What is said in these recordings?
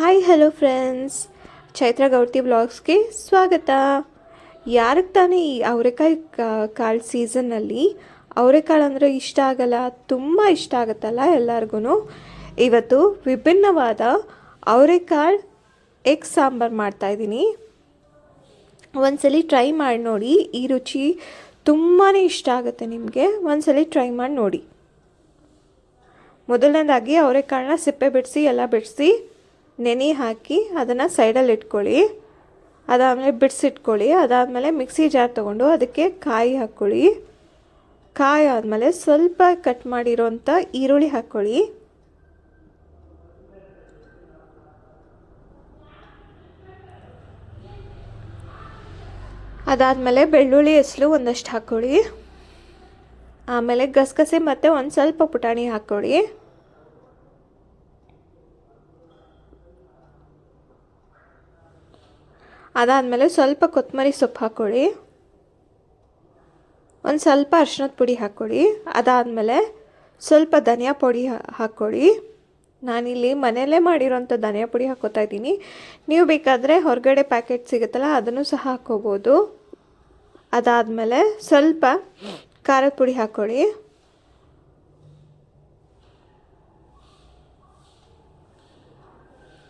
Hi, hello friends. Chaitra Gourthi ಬ್ಲಾಗ್ಸ್ಗೆ ಸ್ವಾಗತ. ಯಾರಿಗೆ ತಾನೇ ಈ ಅವರೆಕಾಯಿ ಕಾಳು ಸೀಸನ್ನಲ್ಲಿ, ಅವರೆಕಾಳು ಅಂದರೆ ಇಷ್ಟ ಆಗಲ್ಲ, ತುಂಬ ಇಷ್ಟ ಆಗುತ್ತಲ್ಲ ಎಲ್ಲರಿಗೂ ಇವತ್ತು ವಿಭಿನ್ನವಾದ ಅವರೆಕಾಳು ಎಗ್ ಸಾಂಬಾರು ಮಾಡ್ತಾಯಿದ್ದೀನಿ ಒಂದ್ಸಲಿ ಟ್ರೈ ಮಾಡಿ ನೋಡಿ, ಈ ರುಚಿ ತುಂಬಾ ಇಷ್ಟ ಆಗುತ್ತೆ ನಿಮಗೆ. ಒಂದ್ಸಲಿ ಟ್ರೈ ಮಾಡಿ ನೋಡಿ. ಮೊದಲನೇದಾಗಿ ಅವರೆಕಾಳನ್ನ ಸಿಪ್ಪೆ ಬಿಡಿಸಿ, ಎಲ್ಲ ಬಿಡಿಸಿ ನೆನೆ ಹಾಕಿ ಅದನ್ನು ಸೈಡಲ್ಲಿ ಇಟ್ಕೊಳ್ಳಿ. ಅದಾದಮೇಲೆ ಬಿಡಿಸಿಟ್ಕೊಳ್ಳಿ ಅದಾದಮೇಲೆ ಮಿಕ್ಸಿ ಜಾರ್ ತೊಗೊಂಡು ಅದಕ್ಕೆ ಕಾಯಿ ಹಾಕ್ಕೊಳ್ಳಿ. ಕಾಯಿ ಆದಮೇಲೆ ಸ್ವಲ್ಪ ಕಟ್ ಮಾಡಿರೋಂಥ ಈರುಳ್ಳಿ ಹಾಕ್ಕೊಳ್ಳಿ. ಅದಾದಮೇಲೆ ಬೆಳ್ಳುಳ್ಳಿ ಹೆಸಲು ಒಂದಷ್ಟು ಹಾಕ್ಕೊಳ್ಳಿ. ಆಮೇಲೆ ಗಸಗಸೆ ಮತ್ತು ಒಂದು ಸ್ವಲ್ಪ ಪುಟಾಣಿ ಹಾಕ್ಕೊಳ್ಳಿ. ಅದಾದಮೇಲೆ ಸ್ವಲ್ಪ ಕೊತ್ತಂಬರಿ ಸೊಪ್ಪು ಹಾಕ್ಕೊಳ್ಳಿ ಒಂದು ಸ್ವಲ್ಪ ಅರ್ಶಿನದ ಪುಡಿ ಹಾಕ್ಕೊಳ್ಳಿ ಅದಾದಮೇಲೆ ಸ್ವಲ್ಪ ಧನಿಯಾ ಪುಡಿ ಹಾಕ್ಕೊಳ್ಳಿ ನಾನಿಲ್ಲಿ ಮನೆಯಲ್ಲೇ ಮಾಡಿರೋಂಥ ಧನಿಯಾ ಪುಡಿ ಹಾಕೋತಾ ಇದ್ದೀನಿ. ನೀವು ಬೇಕಾದರೆ ಹೊರಗಡೆ ಪ್ಯಾಕೆಟ್ ಸಿಗುತ್ತಲ್ಲ ಅದನ್ನು ಸಹ ಹಾಕ್ಕೋಬೋದು. ಅದಾದಮೇಲೆ ಸ್ವಲ್ಪ ಖಾರದ ಪುಡಿ ಹಾಕ್ಕೊಳ್ಳಿ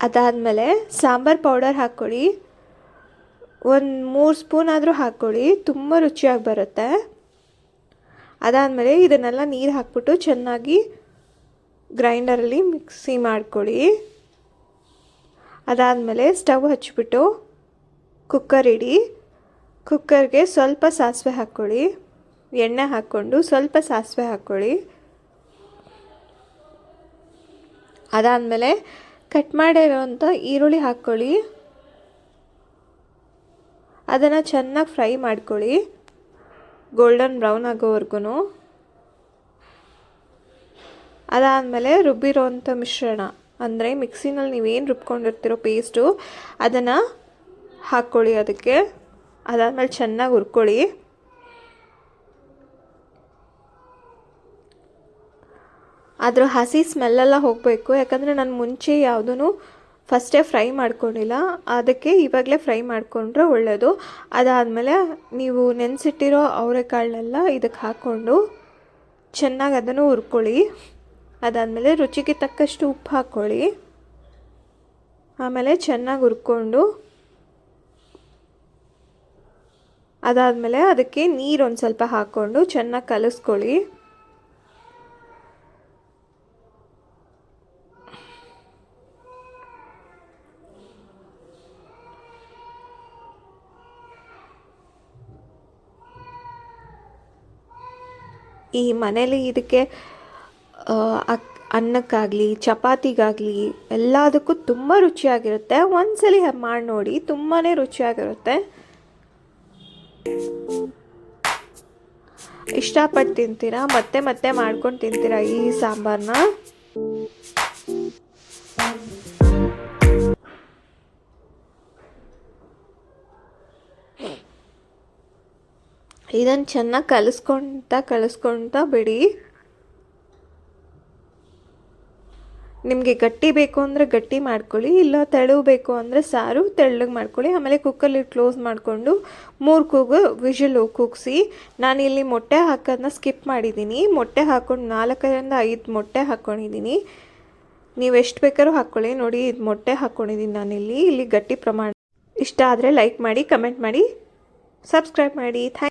ಅದಾದಮೇಲೆ ಸಾಂಬಾರು ಪೌಡರ್ ಹಾಕ್ಕೊಳ್ಳಿ ಒಂದು ಮೂರು ಸ್ಪೂನ್ ಆದರೂ ಹಾಕ್ಕೊಳ್ಳಿ, ತುಂಬ ರುಚಿಯಾಗಿ ಬರುತ್ತೆ. ಅದಾದಮೇಲೆ ಇದನ್ನೆಲ್ಲ ನೀರು ಹಾಕ್ಬಿಟ್ಟು ಚೆನ್ನಾಗಿ ಗ್ರೈಂಡರಲ್ಲಿ ಮಿಕ್ಸಿ ಮಾಡ್ಕೊಳ್ಳಿ. ಅದಾದಮೇಲೆ ಸ್ಟವ್ ಹಚ್ಚಿಬಿಟ್ಟು ಕುಕ್ಕರ್ ಇಡಿ. ಕುಕ್ಕರ್ಗೆ ಸ್ವಲ್ಪ ಸಾಸಿವೆ ಹಾಕ್ಕೊಳ್ಳಿ. ಎಣ್ಣೆ ಹಾಕ್ಕೊಂಡು ಸ್ವಲ್ಪ ಸಾಸಿವೆ ಹಾಕ್ಕೊಳ್ಳಿ. ಅದಾದಮೇಲೆ ಕಟ್ ಮಾಡಿರೋಂಥ ಈರುಳ್ಳಿ ಹಾಕ್ಕೊಳ್ಳಿ. ಅದನ್ನು ಚೆನ್ನಾಗಿ ಫ್ರೈ ಮಾಡ್ಕೊಳ್ಳಿ. ಗೋಲ್ಡನ್ ಬ್ರೌನ್ ಆಗೋವರೆಗೂ ಅದಾದಮೇಲೆ ರುಬ್ಬಿರೋವಂಥ ಮಿಶ್ರಣ. ಅಂದರೆ ಮಿಕ್ಸಿನಲ್ಲಿ ನೀವೇನು ರುಬ್ಕೊಂಡಿರ್ತಿರೋ ಪೇಸ್ಟು, ಅದನ್ನು ಹಾಕ್ಕೊಳ್ಳಿ ಅದಕ್ಕೆ. ಅದಾದಮೇಲೆ ಚೆನ್ನಾಗಿ ಹುರ್ಕೊಳ್ಳಿ. ಅದರ ಹಸಿ ಸ್ಮೆಲ್ಲೆಲ್ಲ ಹೋಗಬೇಕು. ಯಾಕಂದರೆ ನಾನು ಮುಂಚೆ ಯಾವುದೂ ಫಸ್ಟೇ ಫ್ರೈ ಮಾಡ್ಕೊಂಡಿಲ್ಲ. ಅದಕ್ಕೆ ಇವಾಗಲೇ ಫ್ರೈ ಮಾಡಿಕೊಂಡ್ರೆ ಒಳ್ಳೆಯದು ಅದಾದಮೇಲೆ ನೀವು ನೆನೆಸಿಟ್ಟಿರೋ ಅವರೆಕಾಳನ್ನೆಲ್ಲ ಇದಕ್ಕೆ ಹಾಕ್ಕೊಂಡು ಚೆನ್ನಾಗಿ ಅದನ್ನು ಹುರ್ಕೊಳ್ಳಿ. ಅದಾದಮೇಲೆ ರುಚಿಗೆ ತಕ್ಕಷ್ಟು ಉಪ್ಪು ಹಾಕ್ಕೊಳ್ಳಿ. ಆಮೇಲೆ ಚೆನ್ನಾಗಿ ಹುರ್ಕೊಂಡು ಅದಾದಮೇಲೆ ಅದಕ್ಕೆ ನೀರು ಒಂದು ಸ್ವಲ್ಪ ಹಾಕ್ಕೊಂಡು ಚೆನ್ನಾಗಿ ಕಲಿಸ್ಕೊಳ್ಳಿ. ಈ ಮನೇಲಿ ಇದಕ್ಕೆ ಅನ್ನಕ್ಕಾಗಲಿ, ಚಪಾತಿಗಾಗಲಿ ಎಲ್ಲದಕ್ಕೂ ತುಂಬ ರುಚಿಯಾಗಿರುತ್ತೆ. ಒಂದ್ಸಲಿ ಮಾಡಿ ನೋಡಿ ತುಂಬಾ ರುಚಿಯಾಗಿರುತ್ತೆ. ಇಷ್ಟಪಟ್ಟು ತಿಂತೀರಾ? ಮತ್ತೆ ಮತ್ತೆ ಮಾಡ್ಕೊಂಡು ತಿಂತೀರಾ ಈ ಸಾಂಬಾರನ್ನ ಇದನ್ನು ಚೆನ್ನಾಗಿ ಕಲಿಸ್ಕೊಳ್ತಾ ಕಲಿಸ್ಕೊಳ್ತಾ ಬಿಡಿ. ನಿಮಗೆ ಗಟ್ಟಿ ಬೇಕು ಅಂದರೆ ಗಟ್ಟಿ ಮಾಡ್ಕೊಳ್ಳಿ, ಇಲ್ಲ ತೆಳು ಬೇಕು ಅಂದರೆ ಸಾರು ತೆಳ್ಳಗೆ ಮಾಡ್ಕೊಳ್ಳಿ. ಆಮೇಲೆ ಕುಕ್ಕರ್ಲಿ ಕ್ಲೋಸ್ ಮಾಡಿಕೊಂಡು ಮೂರು ಕೂಗು ವಿಷಲು ಕೂಗಿಸಿ, ನಾನಿಲ್ಲಿ ಮೊಟ್ಟೆ ಹಾಕೋದನ್ನ ಸ್ಕಿಪ್ ಮಾಡಿದ್ದೀನಿ ಮೊಟ್ಟೆ ಹಾಕ್ಕೊಂಡು ನಾಲ್ಕರಿಂದ ಐದು ಮೊಟ್ಟೆ ಹಾಕ್ಕೊಂಡಿದ್ದೀನಿ ನೀವು ಎಷ್ಟು ಬೇಕಾದ್ರೂ ಹಾಕ್ಕೊಳ್ಳಿ ನೋಡಿ, ಇದು ಮೊಟ್ಟೆ ಹಾಕ್ಕೊಂಡಿದ್ದೀನಿ ನಾನಿಲ್ಲಿ. ಇಲ್ಲಿ ಗಟ್ಟಿ ಪ್ರಮಾಣ ಇಷ್ಟ ಆದರೆ ಲೈಕ್ ಮಾಡಿ, ಕಮೆಂಟ್ ಮಾಡಿ, ಸಬ್ಸ್ಕ್ರೈಬ್ ಮಾಡಿ. ಥ್ಯಾಂಕ್